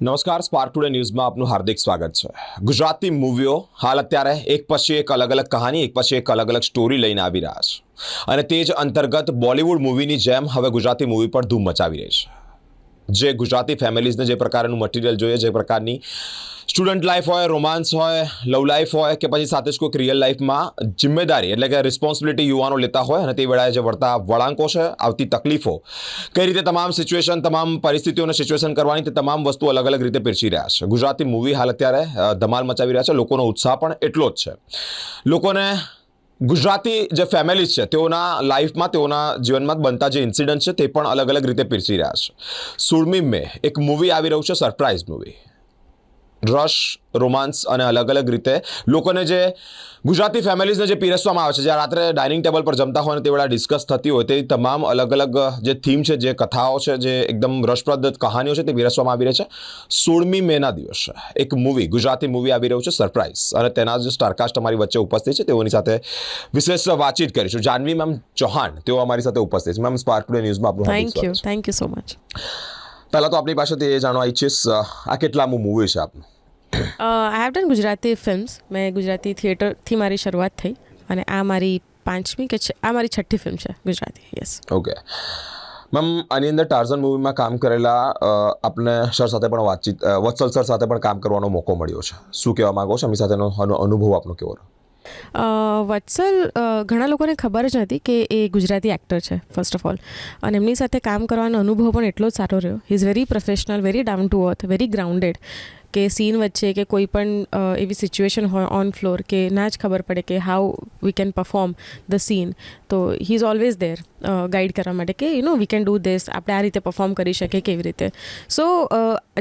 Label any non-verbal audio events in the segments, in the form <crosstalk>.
નમસ્કાર spark today ન્યૂઝમાં આપનું હાર્દિક સ્વાગત છે. ગુજરાતી મૂવીઓ હાલ અત્યારે એક પછી એક અલગ અલગ કહાની, એક પછી એક અલગ અલગ સ્ટોરી લઈને આવી રહ્યા છે. અને તે જ અંતર્ગત બોલિવૂડ મૂવીની જેમ હવે ગુજરાતી મૂવી પર ધૂમ મચાવી રહી છે. જે ગુજરાતી ફેમિલીઝને જે પ્રકારનું મટીરિયલ જોઈએ, જે પ્રકારની સ્ટુડન્ટ લાઈફ હોય રોમાન્સ હોય લવ લાઈફ હોય કે પછી સાથે જ કોઈક રિયલ લાઈફમાં જિમ્મેદારી એટલે કે રિસ્પોન્સિબિલિટી યુવાનો લેતા હોય અને તે વેળાએ જે વળતા વળાંકો છે, આવતી તકલીફો. કઈ રીતે તમામ સિચ્યુએશન તમામ પરિસ્થિતિઓને સિચ્યુએશન કરવાની તે તમામ વસ્તુ અલગ અલગ રીતે પીરસી રહ્યા છે. ગુજરાતી મૂવી હાલ અત્યારે ધમાલ મચાવી રહ્યા છે. લોકોનો ઉત્સાહ પણ એટલો જ છે. લોકોને ગુજરાતી જે ફેમિલીઝ છે, તેઓના લાઈફમાં તેઓના જીવનમાં બનતા જે ઇન્સિડન્ટ છે, તે પણ અલગ અલગ રીતે પીરસી રહ્યા છે. સુરમી મે એક મૂવી આવી રહ્યું છે સરપ્રાઇઝ મૂવી રશ રોમાન્સ અને અલગ અલગ રીતે લોકોને જે ગુજરાતી ફેમિલીઝને જે પીરસવામાં આવે છે જે રાત્રે ડાઇનિંગ ટેબલ પર જમતા હોય ને તે વેળા ડિસ્કસ થતી હોય તે તમામ અલગ અલગ જે થીમ છે જે કથાઓ છે જે એકદમ રસપ્રદ કહાનીઓ છે તે પીરસવામાં આવી રહી છે. સોળમી મેના દિવસે એક મૂવી ગુજરાતી મૂવી આવી રહ્યું છે સરપ્રાઇઝ અને તેના જે સ્ટારકાસ્ટ અમારી વચ્ચે ઉપસ્થિત છે તેઓની સાથે વિશેષ વાતચીત કરીશું. જાનવી મેમ ચૌહાણ તેઓ અમારી સાથે ઉપસ્થિત છે. મેમ સ્પાર્ક ટુડે ન્યૂઝમાં આપણું thank you thank you so much પહેલાં તો આપણી પાસેથી એ જાણવા ઈચ્છીશ આ કેટલામું મૂવી છે આપનું? I have done Gujarati films મેં ગુજરાતી થિયેટરથી મારી શરૂઆત થઈ અને આ મારી પાંચમી કે છ- આ મારી છઠ્ઠી ફિલ્મ છે ગુજરાતી યસ ઓકે મેમ આની અંદર ટાર્ઝન મૂવીમાં કામ કરેલા આપને સર સાથે પણ વાતચીત વત્સલ સર સાથે પણ કામ કરવાનો મોકો મળ્યો છે. શું કહેવા માગો છો? એમની સાથેનો અનુભવ આપનો કેવો રહ્યો? વત્સલ ઘણા લોકોને ખબર જ નથી કે એ ગુજરાતી એક્ટર છે ફર્સ્ટ ઓફ ઓલ અને એમની સાથે કામ કરવાનો અનુભવ પણ એટલો જ સારો રહ્યો. He is very professional very down to earth very grounded કે સીન વચ્ચે કે કોઈ પણ એવી સિચ્યુએશન હોય ઓન ફ્લોર કે ના જ ખબર પડે કે how we can perform the scene તો he is always there guide કરવા માટે કે you know we can do this આપણે આ રીતે પરફોર્મ કરી શકીએ કેવી રીતે. સો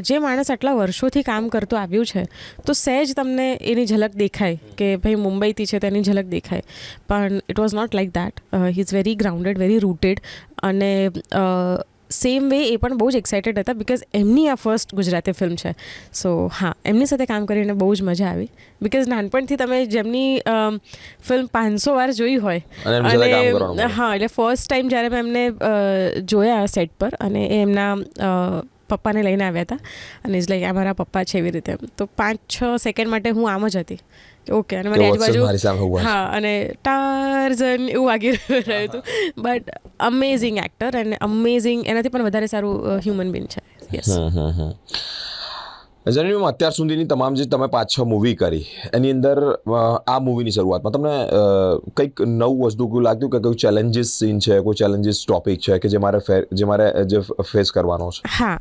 જે માણસ આટલા વર્ષોથી કામ કરતો આવ્યું છે, તો સહેજ તમને એની ઝલક દેખાય કે ભાઈ મુંબઈથી છે તેની ઝલક દેખાય. પણ it was not like that he is very grounded very rooted અને સેમ વે એ પણ બહુ જ એક્સાઇટેડ હતા બિકોઝ એમની આ ફર્સ્ટ ગુજરાતી ફિલ્મ છે સો હા એમની સાથે કામ કરીને બહુ જ મજા આવી બિકોઝ નાનપણથી તમે જેમની ફિલ્મ પાંચસો વાર જોઈ હોય અને. હા એટલે ફર્સ્ટ ટાઈમ જ્યારે મેં એમને જોયા સેટ પર અને એમના પપ્પાને લઈને આવ્યા હતા. અને ઇઝ લાઈક આ મારા પપ્પા છે એવી રીતે. તો પાંચ છ સેકન્ડ માટે હું આમ જ હતી. ઓકે અને મારી આજુબાજુ. હા અને ટાર્ઝન એવું વાગી રહ્યું હતું. બટ અમેઝિંગ એક્ટર અને અમેઝિંગ એનાથી પણ વધારે સારું હ્યુમન બિંગ છે. યસ જનીમાં અત્યાર સુધીની તમામ જે તમે પાંચ છ મૂવી કરી, એની અંદર આ મૂવીની શરૂઆતમાં તમને કંઈક નવું વસ્તુ કોઈ લાગ્યું કે કોઈ ચેલેન્જીસ સીન છે, કોઈ ચેલેન્જીસ ટોપિક છે કે જે મારે ફેર જે મારે જે ફેસ કરવાનો છે? હા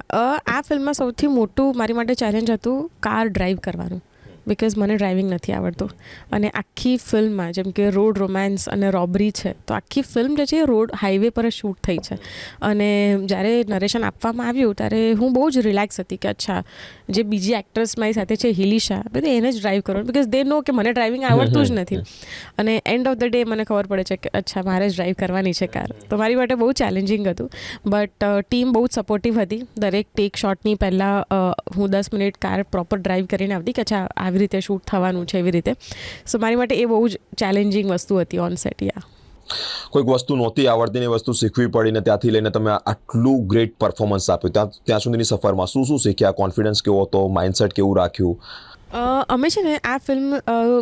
આ ફિલ્મમાં સૌથી મોટું મારી માટે ચેલેન્જ હતું કાર ડ્રાઈવ કરવાનું. બિકોઝ મને ડ્રાઇવિંગ નથી આવડતું. અને આખી ફિલ્મમાં જેમ કે રોડ રોમાન્સ અને રોબરી છે તો આખી ફિલ્મ જે છે એ રોડ હાઈવે પર જ શૂટ થઈ છે. અને જ્યારે નરેશન આપવામાં આવ્યું ત્યારે હું બહુ જ રિલેક્સ હતી કે અચ્છા જે બીજી એક્ટ્રેસ મારી સાથે છે હિલિશા બધી એને જ ડ્રાઈવ કરવાનું બિકોઝ દે નો કે મને ડ્રાઇવિંગ આવડતું જ નથી. અને એન્ડ ઓફ ધ ડે મને ખબર પડે છે કે અચ્છા મારે જ ડ્રાઈવ કરવાની છે કાર તો મારી માટે બહુ ચેલેન્જિંગ હતું. બટ ટીમ બહુ જ સપોર્ટિવ હતી. દરેક ટેક શોટની પહેલાં હું દસ મિનિટ કાર પ્રોપર ડ્રાઈવ કરીને આવતી કે અચ્છા આવી રીતે શૂટ થવાનું છે એવી રીતે. સો મારી માટે એ બહુ જ ચેલેન્જિંગ વસ્તુ હતી ઓન સેટ યા કોઈક વસ્તુ નહોતી આવડતી એ વસ્તુ શીખવી પડી ને ત્યાંથી લઈને તમે આટલું ગ્રેટ પરફોર્મન્સ આપ્યું. ત્યાં ત્યાં સુધીની સફરમાં શું શું શીખ્યા? કોન્ફિડન્સ કેવો હતો? માઇન્ડસેટ કેવું રાખ્યું? અમે છે ને આ ફિલ્મ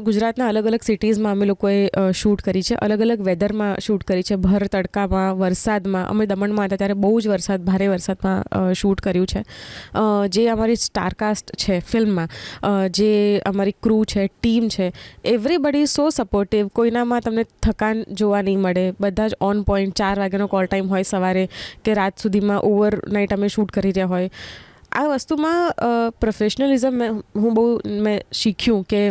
ગુજરાતના અલગ અલગ સિટીઝમાં અમે લોકોએ શૂટ કરી છે. અલગ અલગ વેધરમાં શૂટ કરી છે. ભર તડકામાં, વરસાદમાં. અમે દમણમાં હતા ત્યારે બહુ જ વરસાદ, ભારે વરસાદમાં શૂટ કર્યું છે. જે અમારી સ્ટારકાસ્ટ છે ફિલ્મમાં જે અમારી ક્રૂ છે ટીમ છે એવરીબડી સો સપોર્ટિવ કોઈનામાં તમને થકાન જોવા નહીં મળે. બધા જ ઓન પોઈન્ટ ચાર વાગ્યાનો કોલ ટાઈમ હોય સવારે કે રાત સુધીમાં ઓવર નાઇટ અમે શૂટ કરી રહ્યા હોય. આ વસ્તુમાં પ્રોફેશનલિઝમ મેં હું બહુ મેં શીખ્યું કે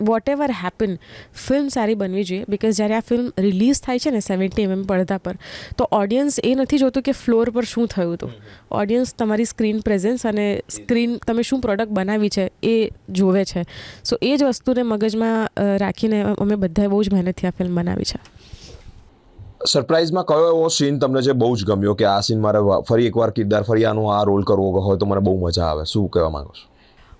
વોટ એવર હેપન ફિલ્મ સારી બનવી જોઈએ. બિકોઝ જ્યારે આ ફિલ્મ રિલીઝ થાય છે ને સેવન્ટી એમએમ પડદા પર તો ઓડિયન્સ એ નથી જોતું કે ફ્લોર પર શું થયું હતું. ઓડિયન્સ તમારી સ્ક્રીન પ્રેઝન્સ અને સ્ક્રીન તમે શું પ્રોડક્ટ બનાવી છે એ જોવે છે. સો એ જ વસ્તુને મગજમાં રાખીને અમે બધાએ બહુ જ મહેનતથી આ ફિલ્મ બનાવી છે. સરપ્રાઇઝમાં કયો એવો સીન તમને જે બહુ જ ગમ્યો કે આ સીન મારે ફરી એકવાર કિરદાર ફરી આનો આ રોલ કરવો હોય તો મને બહુ મજા આવે? શું કહેવા માંગો છો?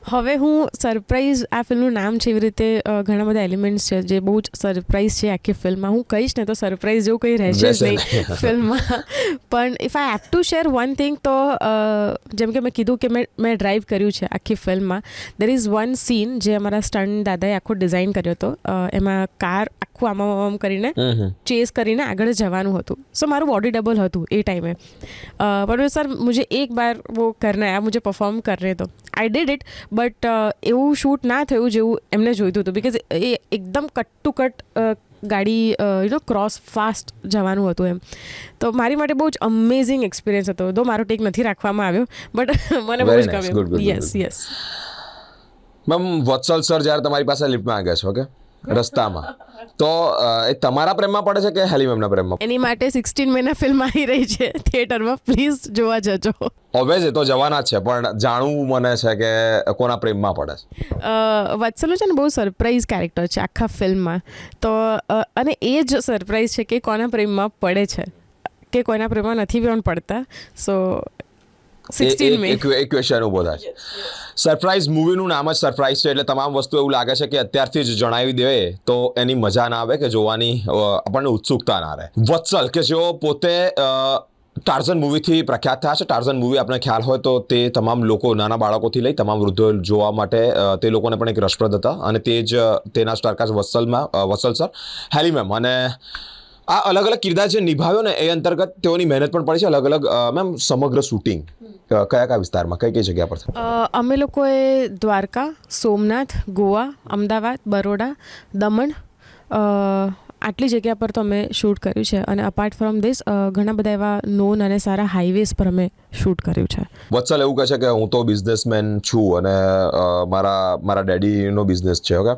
હવે હું સરપ્રાઈઝ આ ફિલ્મનું નામ છે એવી રીતે ઘણા બધા એલિમેન્ટ્સ છે જે બહુ જ સરપ્રાઈઝ છે આખી ફિલ્મમાં હું કહીશ ને તો સરપ્રાઈઝ જેવું કંઈ રહેશે જ નહીં ફિલ્મમાં <laughs> પણ if I have to share one thing તો જેમ કે મેં કીધું કે મેં મેં ડ્રાઈવ કર્યું છે આખી ફિલ્મમાં દેર ઇઝ વન સીન જે અમારા સ્ટન્ટ દાદાએ આખો ડિઝાઇન કર્યો હતો. એમાં કાર આખું આમામ આમામ કરીને ચેસ કરીને આગળ જવાનું હતું. સો મારું બોડી ડબલ હતું એ ટાઈમે પણ સર મુજે એક બાર વો કરના હૈ મુજે પરફોર્મ કરને તો. આઈ ડીડ ઇટ બટ એવું શૂટ ના થયું જેવું એમને જોઈતું હતું. બિકોઝ એ એકદમ કટ ટુ કટ ગાડી યુ નો ક્રોસ ફાસ્ટ જવાનું હતું એમ. તો મારી માટે બહુ જ અમેઝિંગ એક્સપિરિયન્સ હતો. દો મારો ટેક નથી રાખવામાં આવ્યો બટ <laughs> મને બહુ જ ગમ્યું. Yes yes ma'am Vatsal sir જ્યારે તમારી પાસે લિફ્ટમાં આવ્યા છે ઓકે રસ્તામાં. તો એ તમારા પ્રેમમાં પડે છે કે હેલી મેમના પ્રેમમાં? એની માટે સિક્સટીન મહિના ફિલ્મ આવી રહી છે. થિયેટરમાં પ્લીઝ જોવા જજો. ઓબ્વિયસ એ તો જવાના છે પણ જાણવું મને છે કે કોના પ્રેમમાં પડે છે? વત્સલો છે ને બહુ સરપ્રાઈઝ કેરેક્ટર છે આખા ફિલ્મમાં તો અને એ જ સરપ્રાઈઝ છે કે કોના પ્રેમમાં પડે છે. કે કોઈના પ્રેમમાં નથી પણ પડતા. સો ઊભો થાય. છે સરપ્રાઈઝ મૂવીનું નામ જ સરપ્રાઈઝ છે એટલે તમામ વસ્તુ એવું લાગે છે કે અત્યારથી જ જણાવી દે તો એની મજા ના આવે કે જોવાની આપણને ઉત્સુકતા ના રહે. વત્સલ કે જેઓ પોતે ટાર્ઝન મૂવીથી પ્રખ્યાત થયા છે. ટાર્ઝન મૂવી આપણે ખ્યાલ હોય તો તે તમામ લોકો નાના બાળકોથી લઈ તમામ વૃદ્ધો જોવા માટે તે લોકોને પણ એક રસપ્રદ હતા. અને તે જ તેના સ્ટારકાસ્ટ વત્સલમાં વત્સલ સર હેલી મેમ અને આ અલગ અલગ કિરદાર જે નિભાવ્યો ને એ અંતર્ગત તેઓની મહેનત પણ પડી છે અલગ અલગ મેમ સમગ્ર શૂટિંગ. કયા કયા વિસ્તારમાં કઈ કઈ જગ્યા પર? અમે લોકોએ દ્વારકા સોમનાથ ગોવા અમદાવાદ બરોડા દમણ આટલી જગ્યા પર તો અમે શૂટ કર્યું છે. અને અપાર્ટ ફ્રોમ ધીસ ઘણા બધા એવા નોન અને સારા હાઈવેઝ પર અમે શૂટ કર્યું છે. વત્સલ એવું કહે છે કે હું તો બિઝનેસમેન છું અને મારા મારા ડેડીનો બિઝનેસ છે ઓકે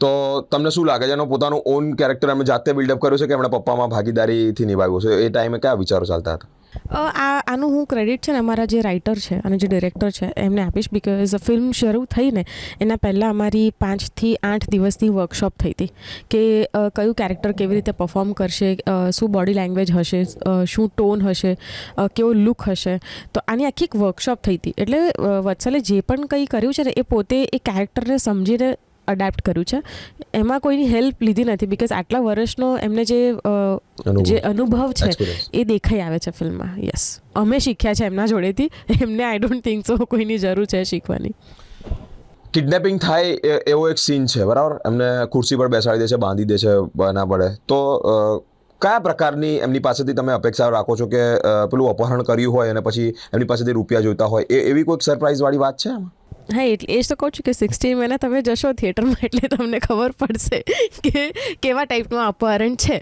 તો તમને શું લાગે છે? એનો પોતાનું ઓન કેરેક્ટર અમે જાતે બિલ્ડઅપ કર્યું છે કે એમણે પપ્પામાં ભાગીદારીથી નિભાવ્યું છે? એ ટાઈમે કયા વિચારો ચાલતા હતા? આ, આનું હું ક્રેડિટ છે ને અમારા જે રાઇટર છે અને જે ડિરેક્ટર છે, એમને આપીશ બિકોઝ ફિલ્મ શરૂ થઈને એના પહેલાં અમારી પાંચથી આઠ દિવસની વર્કશોપ થઈ હતી કે કયું કેરેક્ટર કેવી રીતે પરફોર્મ કરશે શું બોડી લેંગ્વેજ હશે શું ટોન હશે કેવો લુક હશે. તો આની આખી એક વર્કશોપ થઈ હતી. એટલે વત્સલે જે પણ કંઈ કર્યું છે ને એ પોતે એ કેરેક્ટરને સમજીને અડેપ્ટ કર્યું છે. એમાં કોઈની હેલ્પ લીધી નથી બિકોઝ આટલા વર્ષનો એમને જે જે અનુભવ છે એ દેખાઈ આવે છે ફિલ્મમાં. યસ અમે શીખ્યા છે એમના જોડેથી. એમને આઈ ડોન્ટ થિંક સો કોઈની જરૂર છે શીખવાની. કિડનેપિંગ થાય એવો એક સીન છે બરાબર? એમને ખુરશી પર બેસાડી દે છે બાંધી દે છે બના ના પડે. તો કયા પ્રકારની એમની પાસેથી તમે અપેક્ષા રાખો છો કે પેલું અપહરણ કર્યું હોય અને પછી એમની પાસેથી રૂપિયા જોઈતા હોય? એ એવી કોઈક સરપ્રાઈઝવાળી વાત છે હા એટલે એ જ તો કહું છું કે સિક્સટીન મહિના તમે જશો થિયેટરમાં એટલે તમને ખબર પડશે કે કેવા ટાઈપનું અપહરણ છે.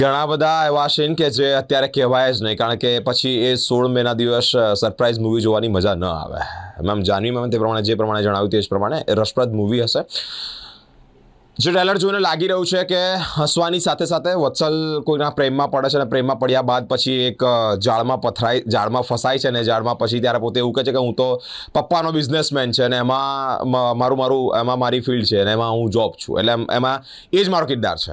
ઘણા બધા એવા સીન કે જે અત્યારે કહેવાય જ નહીં કારણ કે પછી એ સોળ મેના દિવસ સરપ્રાઈઝ મૂવી જોવાની મજા ન આવે. મેમ જાનવી મેમ તે પ્રમાણે જે પ્રમાણે જણાવ્યું તે જ પ્રમાણે રસપ્રદ મૂવી હશે. જે ટ્રેલર જોઈને લાગી રહ્યું છે કે હસવાની સાથે સાથે વત્સલ કોઈના પ્રેમમાં પડે છે અને પ્રેમમાં પડ્યા બાદ પછી એક જાળમાં પથરાય જાળમાં ફસાય છે ને જાળમાં પછી ત્યારે પોતે એવું કહે છે કે હું તો પપ્પાનો બિઝનેસમેન છે અને એમાં મારું મારું, એમાં મારી ફિલ્ડ છે અને એમાં હું જોબ છું. એટલે એમ- એમાં એ જ મારો કિરદાર છે.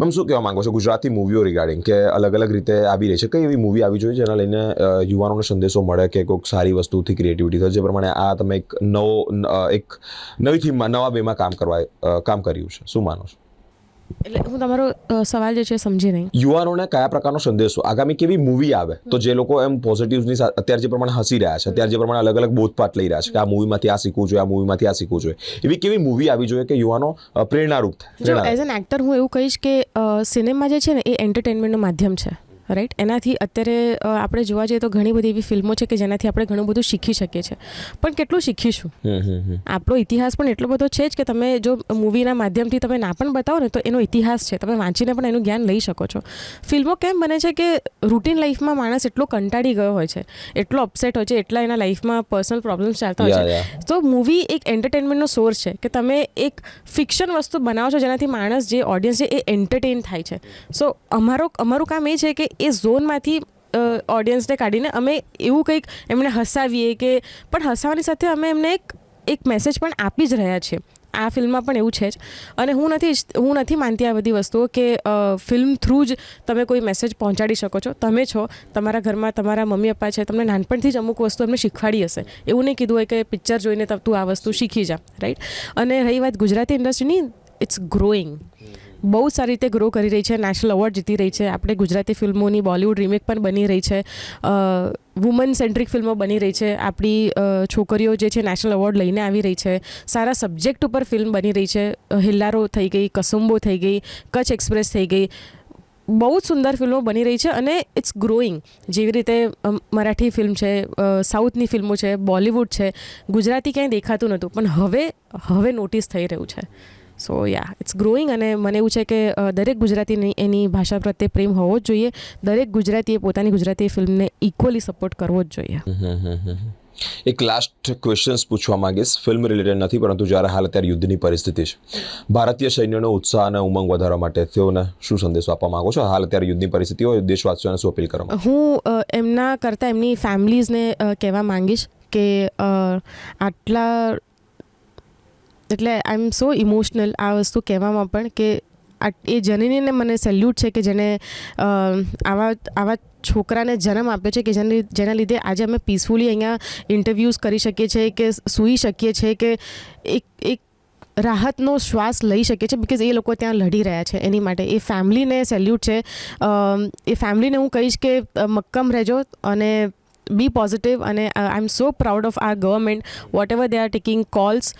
મેમ શું કહેવા માગો છો? ગુજરાતી મૂવીઓ રિગાર્ડિંગ કે અલગ અલગ રીતે આવી રહી છે? કઈ એવી મૂવી આવી જોઈએ જેના લઈને યુવાનોને સંદેશો મળે કે કોઈક સારી વસ્તુથી ક્રિએટિવિટી થાય જે પ્રમાણે આ તમે એક નવો એક નવી થીમમાં નવા બેમાં કામ કરવા કામ કર્યું છે. શું માનો છો એટલે હું તમારો સવાલ જે છે સમજી નહીં યુવાનોને કયા પ્રકારનો સંદેશો આગામી કેવી મૂવી આવે? તો જે લોકો એમ પોઝિટિવ્સની સાથે અત્યારે જે પ્રમાણે હસી રહ્યા છે અત્યારે જે પ્રમાણે અલગ અલગ બોધપાઠ લઈ રહ્યા છે કે આ મૂવીમાંથી આ શીખવું જોઈએ આ મૂવીમાંથી આ શીખવું જોઈએ. એવી કેવી મૂવી આવી જોઈએ કે યુવાનો પ્રેરણારૂપ થાય એઝ એન એક્ટર હું એવું કહીશ કે સિનેમા જે છે ને એ એન્ટરટેનમેન્ટનું માધ્યમ છે. રાઈટ એનાથી અત્યારે આપણે જોવા જઈએ તો ઘણી બધી એવી ફિલ્મો છે કે જેનાથી આપણે ઘણું બધું શીખી શકીએ છીએ. પણ કેટલું શીખીશું? આપણો ઇતિહાસ પણ એટલો બધો છે જ કે તમે જો મૂવીના માધ્યમથી તમે ના પણ બતાવો ને તો એનો ઇતિહાસ છે. તમે વાંચીને પણ એનું જ્ઞાન લઈ શકો છો. ફિલ્મો કેમ બને છે કે રૂટીન લાઈફમાં માણસ એટલો કંટાળી ગયો હોય છે એટલો અપસેટ હોય છે એટલા એના લાઈફમાં પર્સનલ પ્રોબ્લેમ્સ ચાલતા હોય છે. તો મૂવી એક એન્ટરટેનમેન્ટનો સોર્સ છે કે તમે એક ફિક્શન વસ્તુ બનાવો છો જેનાથી માણસ જે ઓડિયન્સ છે એ એન્ટરટેન થાય છે. સો અમારો અમારું કામ એ છે કે એ ઝોનમાંથી ઓડિયન્સને કાઢીને અમે એવું કંઈક એમને હસાવીએ કે, પણ હસાવાની સાથે અમે એમને એક એક મેસેજ પણ આપી જ રહ્યા છીએ. આ ફિલ્મમાં પણ એવું છે જ. અને હું નથી હું નથી માનતી આ બધી વસ્તુઓ કે ફિલ્મ થ્રુ જ તમે કોઈ મેસેજ પહોંચાડી શકો છો. તમે છો, તમારા ઘરમાં તમારા મમ્મી પપ્પા છે, તમને નાનપણથી જ અમુક વસ્તુ એમને શીખવાડી હશે. એવું નહીં કીધું હોય કે પિક્ચર જોઈને તું આ વસ્તુ શીખી જા રાઈટ અને રહી વાત ગુજરાતી ઇન્ડસ્ટ્રીની ઇટ્સ ગ્રોઈંગ બહુ સારી રીતે ગ્રો કરી રહી છે નેશનલ એવોર્ડ જીતી રહી છે. આપણે ગુજરાતી ફિલ્મોની બોલિવૂડ રીમેક પણ બની રહી છે. વુમન સેન્ટ્રિક ફિલ્મો બની રહી છે. આપણી છોકરીઓ જે છે નેશનલ એવોર્ડ લઈને આવી રહી છે. સારા સબ્જેક્ટ ઉપર ફિલ્મ બની રહી છે. હિલ્લારો થઈ ગઈ, કસુંબો થઈ ગઈ, કચ્છ એક્સપ્રેસ થઈ ગઈ. બહુ જ સુંદર ફિલ્મો બની રહી છે અને ઇટ્સ ગ્રોઈંગ જેવી રીતે મરાઠી ફિલ્મ છે સાઉથની ફિલ્મો છે, બોલિવૂડ છે, ગુજરાતી ક્યાંય દેખાતું નહોતું. પણ હવે હવે નોટિસ થઈ રહ્યું છે. સો યા ઇટ્સ ગ્રોઈંગ અને મને એવું છે કે દરેક ગુજરાતીની એની ભાષા પ્રત્યે પ્રેમ હોવો જ જોઈએ. દરેક ગુજરાતીએ પોતાની ગુજરાતી ફિલ્મને ઇક્વલી સપોર્ટ કરવો જ જોઈએ. એક લાસ્ટ ક્વેશ્ચન્સ પૂછવા માંગીશ. ફિલ્મ રિલેટેડ નથી પરંતુ જ્યારે હાલ અત્યારે યુદ્ધની પરિસ્થિતિ છે. ભારતીય સૈન્યનો ઉત્સાહ અને ઉમંગ વધારવા માટે તેઓને શું સંદેશો આપવા માંગો છો? હાલ અત્યારે યુદ્ધની પરિસ્થિતિ હોય દેશવાસીઓને શું અપીલ કરવા હું એમના કરતાં એમની ફેમિલીઝને કહેવા માંગીશ કે આટલા એટલે આઈ એમ સો ઇમોશનલ આ વસ્તુ કહેવામાં પણ કે આ, એ જનનીને મને સેલ્યુટ છે કે જેને આવા આવા છોકરાને જન્મ આપ્યો છે કે જેને જેના લીધે આજે અમે પીસફુલી અહીંયા ઇન્ટરવ્યૂઝ કરી શકીએ છીએ કે સૂઈ શકીએ છીએ કે એક એક રાહતનો શ્વાસ લઈ શકે છે બિકોઝ એ લોકો ત્યાં લડી રહ્યા છે એની માટે. એ ફેમિલીને સેલ્યુટ છે. એ ફેમિલીને હું કહીશ કે મક્કમ રહેજો અને બી પોઝિટિવ અને I am so proud of our government whatever they are taking calls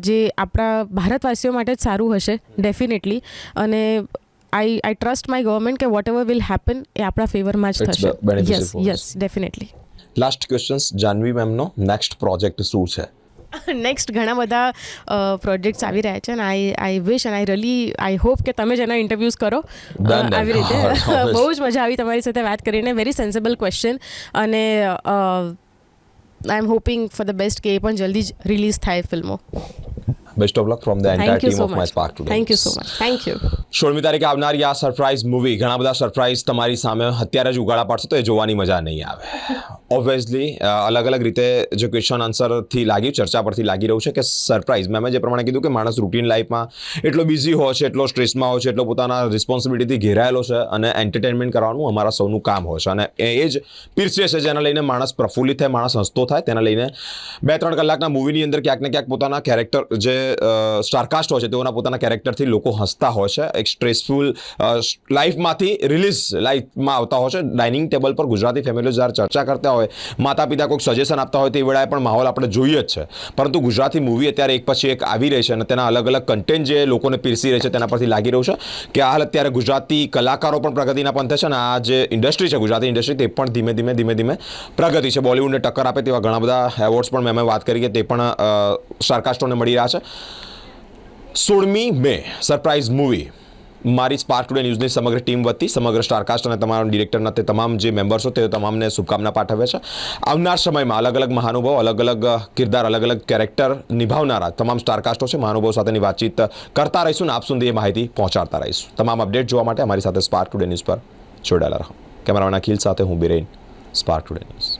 જે આપણા ભારતવાસીઓ માટે જ સારું હશે ડેફિનેટલી અને I I trust my government કે વોટ એવર વિલ હેપન એ આપણા ફેવરમાં જ થશે. Yes yes definitely last questions Janvi મેમનો next project શું છે? <laughs> નેક્સ્ટ ઘણા બધા પ્રોજેક્ટ્સ આવી રહ્યા છે અને I I wish and I રલી I hope કે તમે જ એના ઇન્ટરવ્યૂઝ કરો. આવી રીતે. <laughs> <laughs> બહુ જ મજા આવી તમારી સાથે વાત કરીને. વેરી સેન્સેબલ ક્વેશ્ચન અને I am hoping for the best કે એ પણ જલ્દી જ રિલીઝ થાય ફિલ્મો. Best of luck from the entire team of my spark today thank you so much thank you સોળમી તારીખે આવનારી આ સરપ્રાઇઝ મૂવી ઘણા બધા સરપ્રાઇઝ તમારી સામે અત્યારે જ ઉગાડા પાડશે તો એ જોવાની મજા નહીં આવે. ઓબ્વિયસલી અલગ અલગ રીતે જે ક્વેશ્ચન આન્સરથી લાગ્યું ચર્ચા પરથી લાગી રહ્યું છે કે સરપ્રાઇઝ મેં જે પ્રમાણે કીધું કે માણસ રૂટીન લાઈફમાં એટલો બિઝી હોય છે એટલો સ્ટ્રેસમાં હોય છે એટલો પોતાના રિસ્પોન્સિબિલિટીથી ઘેરાયેલો છે અને એન્ટરટેનમેન્ટ કરવાનું અમારા સૌનું કામ હોય છે. અને એ એ જ પીરસે છે જેના લઈને માણસ પ્રફુલ્લિત થાય માણસ હસતો થાય તેના લઈને બે ત્રણ કલાકના મૂવીની અંદર ક્યાંક ને ક્યાંક પોતાના કેરેક્ટર જે સ્ટારકાસ્ટ હોય છે, તેઓના પોતાના કેરેક્ટરથી લોકો હસતા હોય છે. એક સ્ટ્રેસફુલ લાઈફમાંથી રિલીઝ લાઈફમાં આવતા હોય છે. ડાઇનિંગ ટેબલ પર ગુજરાતી ફેમિલીઓ જ્યારે ચર્ચા કરતા હોય માતા પિતા કોઈક સજેશન આપતા હોય તે વેળાએ પણ માહોલ આપણે જોઈએ જ છે. પરંતુ ગુજરાતી મૂવી અત્યારે એક પછી એક આવી રહી છે અને તેના અલગ અલગ કન્ટેન્ટ જે લોકોને પીરસી રહી છે તેના પરથી લાગી રહ્યું છે કે હાલ અત્યારે ગુજરાતી કલાકારો પણ પ્રગતિના પંથે છે અને આ જે ઇન્ડસ્ટ્રી છે, ગુજરાતી ઇન્ડસ્ટ્રી તે પણ ધીમે ધીમે ધીમે ધીમે પ્રગતિ છે. બોલિવૂડને ટક્કર આપે તેવા ઘણા બધા એવોર્ડ્સ પણ મેં વાત કરી કે તે પણ સ્ટારકાસ્ટોને મળી રહ્યા છે. સોળમી મે સરપ્રાઇઝ મૂવી. મારી સ્પાર્ક ટુડે ન્યૂઝની સમગ્ર ટીમ વતી, સમગ્ર સ્ટારકાસ્ટ અને તમારા ડિરેક્ટરના તે તમામ જે મેમ્બર્સો તે તમામને શુભકામના પાઠવે છે. આવનાર સમયમાં અલગ અલગ મહાનુભાવ અલગ અલગ કિરદાર અલગ અલગ કેરેક્ટર નિભાવનારા તમામ સ્ટારકાસ્ટો છે. મહાનુભાવ સાથેની વાતચીત કરતા રહીશું અને આપ સુધી એ માહિતી પહોંચાડતા રહીશું. તમામ અપડેટ જોવા માટે અમારી સાથે સ્પાર્ક ટુડે ન્યૂઝ પર જોડાયેલા રહો. કેમેરામેન અખિલ સાથે હું બિરેન સ્પાર્ક ટુડે ન્યૂઝ.